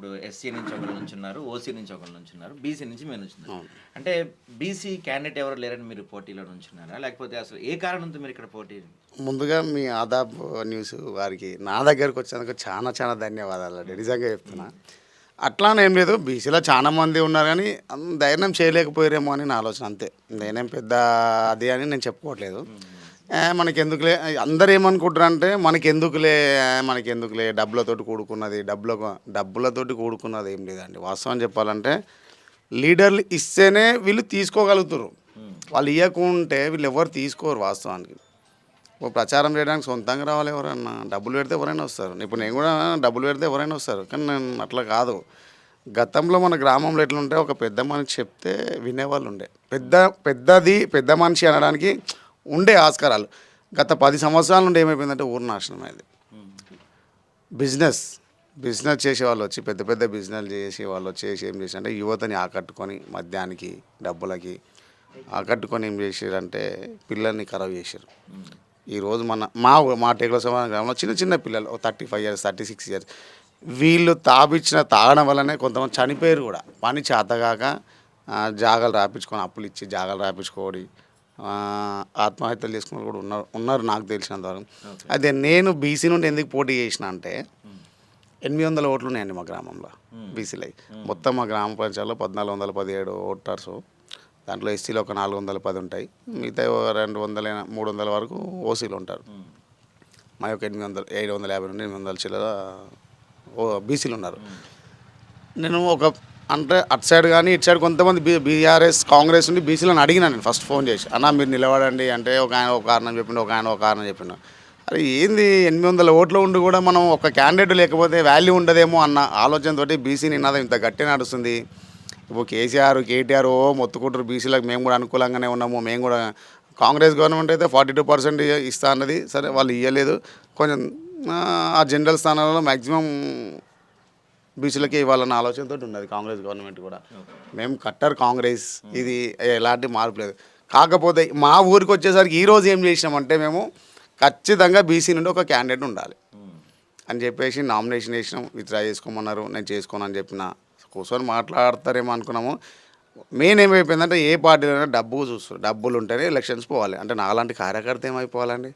ఇప్పుడు ఎస్సీ నుంచి ఒకరు నుంచి ఉన్నారు ఓసీ నుంచి ఒకరు నుంచి ఉన్నారు బీసీ నుంచి మీరు నుంచున్నారు అంటే బీసీ క్యాండిడేట్ ఎవరు లేరని మీరు పోటీలో నుంచున్నారా? లేకపోతే అసలు ఏ కారణంతో మీరు ఇక్కడ పోటీ ముందుగా మీ ఆదాబ్ న్యూస్ వారికి నా దగ్గరకు వచ్చినందుకు చాలా చాలా ధన్యవాదాలు అండి. నిజంగా చెప్తున్నా. అట్లానే ఏం లేదు బీసీలో చాలా మంది ఉన్నారు కానీ ధైర్యం చేయలేకపోయారేమో అని నా ఆలోచన అంతే. నేనేం పెద్ద అది అని నేను చెప్పుకోవట్లేదు. మనకి ఎందుకులే అందరు ఏమనుకుంటారు అంటే మనకి ఎందుకులే ఏ, మనకి ఎందుకులే డబ్బులతోటి కూడుకున్నది డబ్బుల డబ్బులతోటి కూడుకున్నది ఏం లేదండి. వాస్తవం చెప్పాలంటే లీడర్లు ఇస్తేనే వీళ్ళు తీసుకోగలుగుతారు వాళ్ళు ఇవ్వకుంటే వీళ్ళు ఎవరు తీసుకోరు వాస్తవానికి. ఓ ప్రచారం చేయడానికి సొంతంగా రావాలి ఎవరన్నా? డబ్బులు పెడితే ఎవరైనా వస్తారు. ఇప్పుడు నేను కూడా డబ్బులు పెడితే ఎవరైనా వస్తారు. కానీ నేను అట్లా కాదు. గతంలో మన గ్రామంలో ఎట్లుంటే ఒక పెద్ద మనిషి చెప్తే వినేవాళ్ళు ఉండే. పెద్ద పెద్దది పెద్ద మనిషి అనడానికి ఉండే ఆస్కారాలు. గత పది సంవత్సరాల నుండి ఏమైపోయిందంటే ఊరు నాశనం అయింది. బిజినెస్ బిజినెస్ చేసే వాళ్ళు వచ్చి పెద్ద పెద్ద బిజినెస్ చేసే వాళ్ళు వచ్చేసి ఏం చేసారంటే యువతని ఆకట్టుకొని మద్యానికి డబ్బులకి ఆకట్టుకొని ఏం చేసారంటే పిల్లల్ని ఖరాబ్ చేశారు. ఈరోజు మన మా మా టేకుల సమాన గ్రామంలో చిన్న చిన్న పిల్లలు thirty five years thirty six years వీళ్ళు తాపిచ్చిన తాగడం వల్లనే కొంతమంది చనిపోయారు కూడా. పని చేతగాక జాగాలు రాపించుకొని అప్పులు ఇచ్చి జాగాలు రాపించుకోడి ఆత్మహత్యలు చేసుకున్న వాళ్ళు కూడా ఉన్నారు ఉన్నారు నాకు తెలిసినంత వరకు. అదే నేను బీసీ నుండి ఎందుకు పోటీ చేసిన అంటే ఎనిమిది వందల ఓట్లు ఉన్నాయండి మా గ్రామంలో బీసీలో మొత్తం మా గ్రామ పంచాయతీలో పద్నాలుగు వందల పదిహేడు ఓటర్స్. దాంట్లో ఎస్సీలో ఒక నాలుగు వందల పది ఉంటాయి. మిగతా రెండు వందల మూడు వందల వరకు ఓసీలు ఉంటారు. మా యొక్క ఎనిమిది వందల ఏడు వందల యాభై నుండి ఎనిమిది వందల చిల్లర ఓ బీసీలు ఉన్నారు. నేను ఒక అంటే అటు సైడ్ కానీ ఇటు సైడ్ కొంతమంది బీ బీఆర్ఎస్ కాంగ్రెస్ నుండి బీసీలను అడిగినా నేను ఫస్ట్ ఫోన్ చేసి అన్న మీరు నిలబడండి. అంటే ఒక ఆయన ఒక కారణం చెప్పిండు ఒక ఆయన ఒక కారణం చెప్పిండు. అరే ఏంది? ఎనిమిది వందల ఓట్లు ఉండి కూడా మనం ఒక క్యాండిడేట్ లేకపోతే వాల్యూ ఉండదేమో అన్న ఆలోచనతోటి బీసీ నినాదం ఇంత గట్టి నడుస్తుంది. ఇప్పుడు కేసీఆర్ కేటీఆర్ ఓ మొత్తుకుంటారు బీసీలకు మేము కూడా అనుకూలంగానే ఉన్నాము మేము కూడా కాంగ్రెస్ గవర్నమెంట్ అయితే ఫార్టీ టూ పర్సెంట్ ఇస్తా అన్నది సరే వాళ్ళు ఇవ్వలేదు కొంచెం ఆ, ఆ జనరల్ స్థానాలలో మ్యాక్సిమం బీసీలకే ఇవ్వాలన్న ఆలోచనతో ఉన్నది కాంగ్రెస్ గవర్నమెంట్ కూడా. మేము కట్టర్ కాంగ్రెస్. ఇది ఎలాంటి మార్పు లేదు. కాకపోతే మా ఊరికి వచ్చేసరికి ఈరోజు ఏం చేసినామంటే మేము ఖచ్చితంగా బీసీ నుండి ఒక క్యాండిడేట్ ఉండాలి. అని చెప్పేసి నామినేషన్ వేసినాం. విత్డ్రా చేసుకోమన్నారు. నేను చేసుకోను అని చెప్పిన కూర్చొని మాట్లాడతారేమో అనుకున్నాము. మెయిన్ ఏమైపోయిందంటే ఏ పార్టీలో డబ్బు చూస్తారు డబ్బులు ఉంటేనే ఎలక్షన్స్ పోవాలి. అంటే నాలాంటి కార్యకర్త ఏమైపోవాలండి?